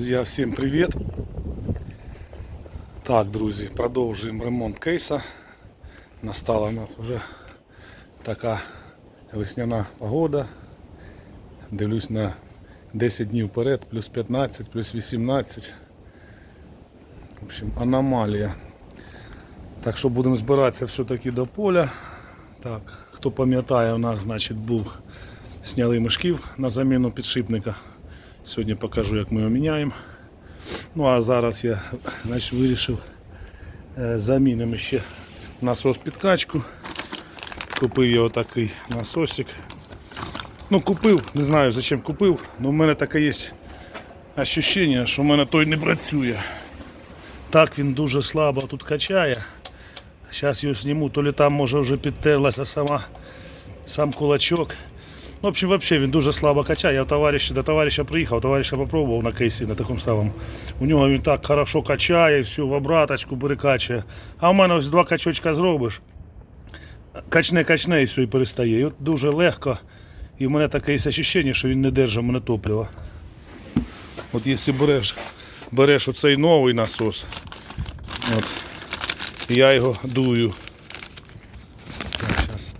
Друзья, всем привет! Так, друзі, продовжуємо ремонт кейса. Настала у нас вже така весняна погода. Дивлюсь на 10 днів вперед, плюс 15, плюс 18. В общем, аномалія. Так що будемо збиратися все-таки до поля. Так, хто пам'ятає, у нас значить був сняли мішків на заміну підшипника. Сьогодні покажу, як ми його міняємо. Ну а зараз я значить, вирішив е, замінимо ще насос підкачку. Купив я отакий насосик. Ну купив, не знаю зачем купив, але в мене таке є ощущення, що в мене той не працює. Так він дуже слабо тут качає. Зараз його зніму, то ли там може вже підтерлася сама сам кулачок. Ну, в общем, вообще він дуже слабо качає. Я в до товариша приїхав, товариша попробував на кейсі на такому самому. У нього він так хорошо качає, все в обраточку перекачує. А в мене ось два качочка зробиш. Качне, качне і все, і перестає. І от дуже легко. І в мене таке є ощущення, що він не держить мене топлива. От якщо береш, береш оцей новий насос, от, я його дую. Так, щас.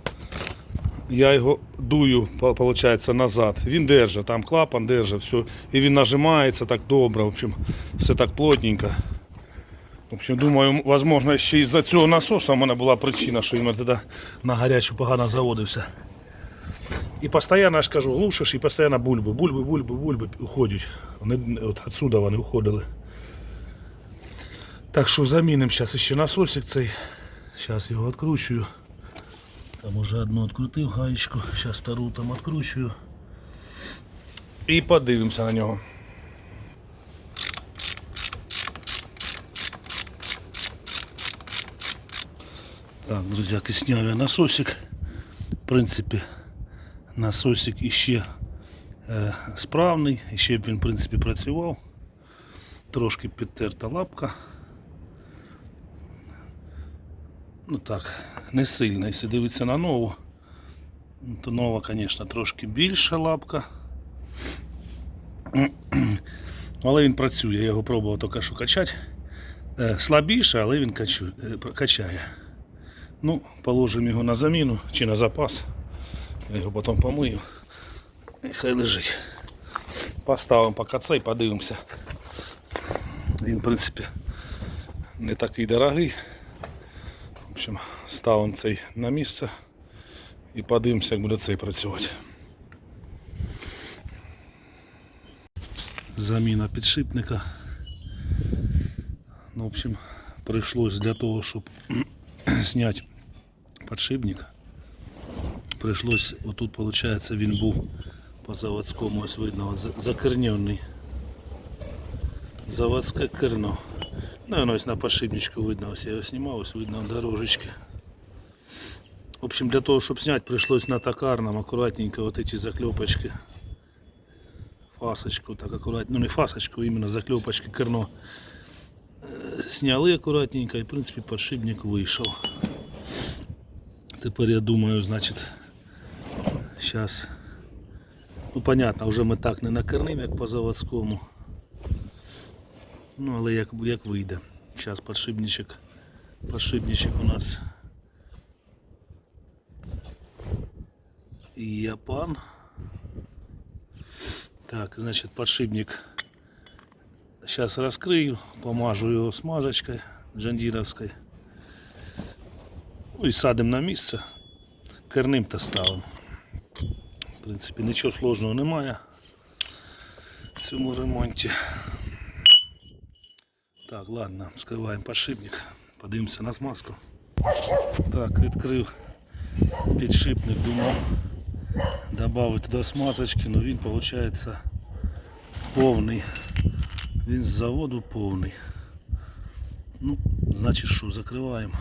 Я його дую, получается, назад. Він держить, там клапан держить, все. І він нажимається так добре, в общем, все так плотненько. В общем, думаю, возможно, ще із-за цього насоса в мене була причина, що він тоді на гарячу погано заводився. І постійно, я ж кажу, глушиш і постійно бульби, бульби, бульби, бульби уходять. Вони от отсюда вони уходили. Так що замінимо зараз ще насосик цей. Зараз його відкручую. Там уже одну відкрутив гаєчку, зараз втору там відкручую. І подивимося на нього. Так, друзяки, сняв я насосик. В принципі, насосик іще е, справний, іще б він в принципі працював. Трошки підтерта лапка. Ну так, не сильно. Якщо дивитися на нову, ну, то нова, звісно, трошки більша лапка. Але він працює, я його пробував тільки що качати. Е, Слабіше, але він е, качає. Ну, положимо його на заміну чи на запас. Я його потім помию. І хай лежить. Поставимо поки цей, подивимося. Він, в принципі, не такий дорогий. В общем, ставимо цей на місце і подивимося, як буде цей працювати. Заміна підшипника. Ну, в общем, прийшлось для того, щоб зняти підшипник. Прийшлось, отут, виходить, він був по заводському, ось видно, закернений. Заводське керно. Ну, і ось на подшипничку видно, ось я його знімав, ось видно дорожечки. В общем, для того, щоб зняти, пришлось на токарном аккуратненько вот эти заклепочки. Фасочку, так аккуратно, ну не фасочку, именно заклепочки керно. Е, Сняли аккуратненько і, в принципі, подшипник вийшов. Тепер я думаю, значить, зараз, ну понятно, вже ми так не накерним, як по заводському. Ну, але як, як вийде. Зараз подшипничок, подшипничок у нас і Япан. Так, значит, подшипник сейчас раскрою, помажу його смазочкой джандіровською. Ну і садимо на місце. Керним та ставимо. В принципі, нічого сложного немає в цьому ремонті. Так, ладно, скриваємо подшипник, подивимося на смазку. Так, відкрив підшипник, думав додати туди смазочки, але він виходить повний. Він з заводу повний. Ну, значить що, закриваємо.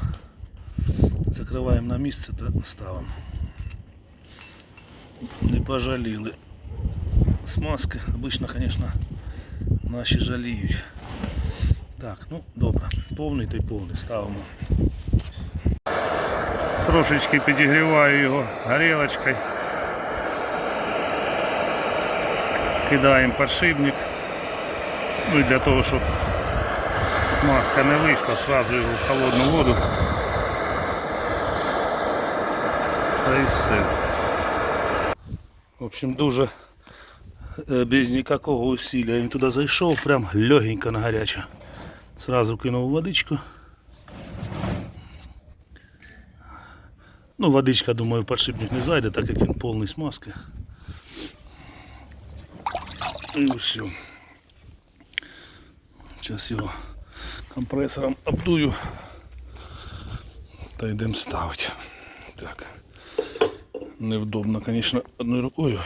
Закриваємо на місце та ставимо. Не пожаліли. Смазки, обично, звісно, наші жаліють. Так, ну добре, повний то й повний ставимо. Трошечки підігріваю його горілочкою. Кидаємо подшипник. Ну і для того, щоб смазка не вийшла, сразу його в холодну воду. Та і все. В общем, дуже е, без ніякого усилля. Він туди зайшов, прям легенько на гаряче. Сразу кинув водичку. Ну, водичка, думаю, подшипник не зайде, так як він повний смазки. І все. Зараз його компресором обдую та йдемо ставити. Так. Невдобно, звісно, одною рукою.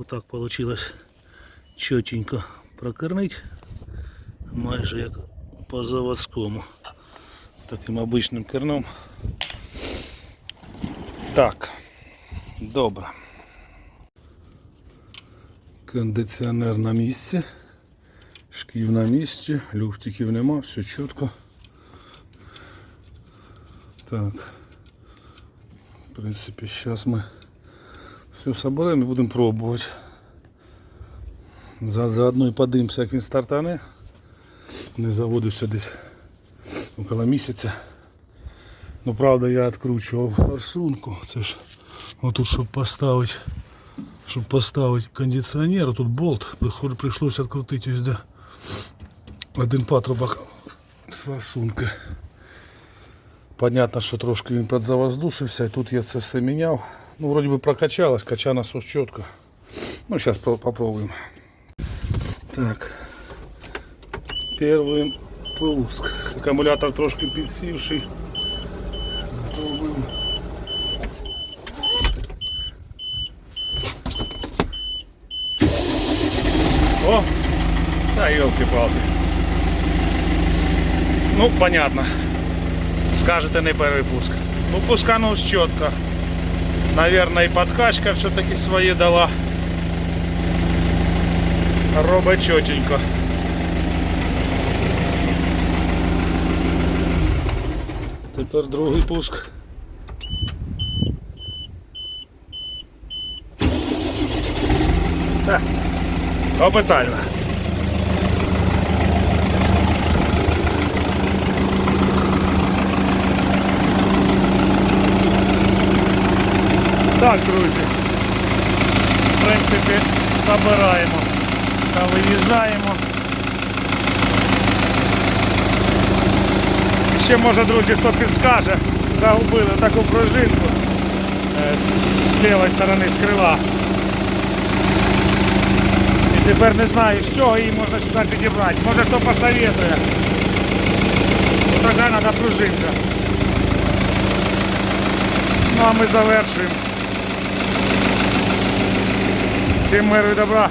Отак получилось чотенько прокорнить. Майже як по заводському. Таким обичним керном. Так, добре. Кондиціонер на місці. Шків на місці, люфтиків нема, все чітко. Так. В принципі, зараз ми все соберемо і будемо пробувати. За, заодно і подивимося, як він стартане. Не заводився десь около місяця. Ну правда я відкручував форсунку. Це ж отут, щоб поставити, щоб поставити кондиціонер, тут болт, прийшлося відкрутити ось де один патрубок з форсунки. Понятно, що трошки він підзавоздушився, і тут я це все міняв. Ну, вроде бы прокачалось, кача насос чітко. Ну, сейчас попробуем. Так. Первый пуск. Аккумулятор трошки підсівший. Пробуємо. О! Да елки-палки. Ну, понятно. Скажете не перший пуск. Ну, пусканув чітко. Наверное, і подкачка все-таки своє дала. Робить чотенько. Тепер другий пуск. Так, капітально. Так, друзі. В принципі, забираємо та виїжджаємо. І Ще може, друзі, хто підскаже, загубили таку пружинку е, з- лівої сторони з крила. І тепер не знаю, з чого її можна сюди підібрати. Може хто посоветує. Така треба пружинка. Ну а ми завершуємо. Всім миру і добра.